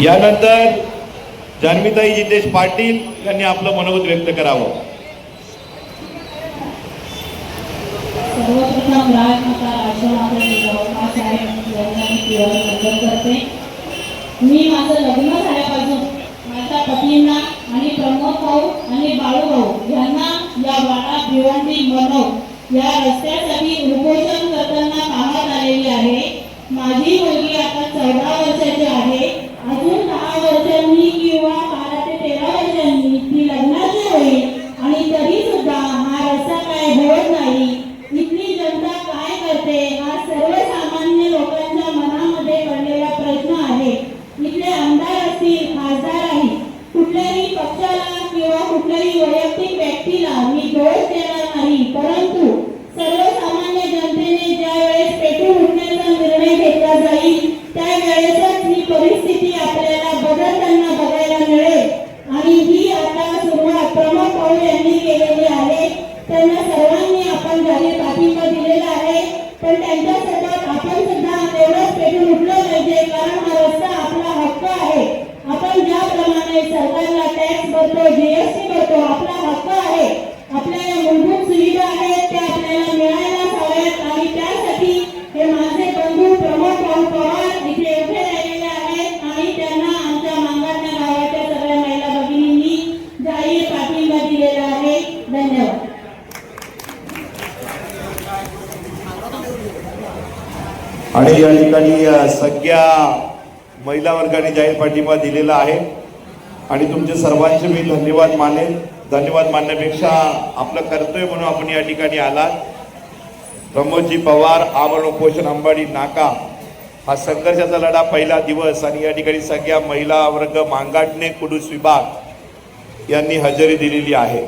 यानंतर जान्हवीताई जितेश पाटील यांनी आपलं मनोगत व्यक्त करावं. सर्वप्रथम मी करते. मी माझं लग्न झाल्यापासून माझ्या पतींना आणि प्रमोद भाऊ आणि बाळू भाऊ यांना या वाडा भिवंडी मनव या रस्त्यासाठी उपोषण करताना पाहत आलेली आहे. माझी ज्याप्रमाणे सरकारला टॅक्स भरतो जीएसटी भरतो, आपला हक्क आहे. आपल्या या मूलभूत सुविधा आहेत, त्या आपल्याला हव्यात. आणि त्यासाठी हे माझे बंधू प्रमोद भाऊ पवार इथे उभे राहिलेले आहेत. आणि त्यांना आमच्या गावाच्या सगळ्या महिला भगिनींनी जाहीर पाठिंबा दिलेला आहे. धन्यवाद. आणि या ठिकाणी सगळ्या महिला वर्गाने जाहीर पाठिंबा दिलेला आहे. आणि तुमचे सर्वांचे मी धन्यवाद मानेन. धन्यवाद मानण्यापेक्षा आपलं कर्तव्य म्हणून आपण या ठिकाणी आलात. प्रमोदजी पवार आमरण उपोषण अंबाडी नाका. हा संघर्षाचा लढा पहिला दिवस आणि या ठिकाणी सगळ्या महिला वर्ग मांगाटणे कुडूस विभाग यांनी हजेरी दिलेली आहे.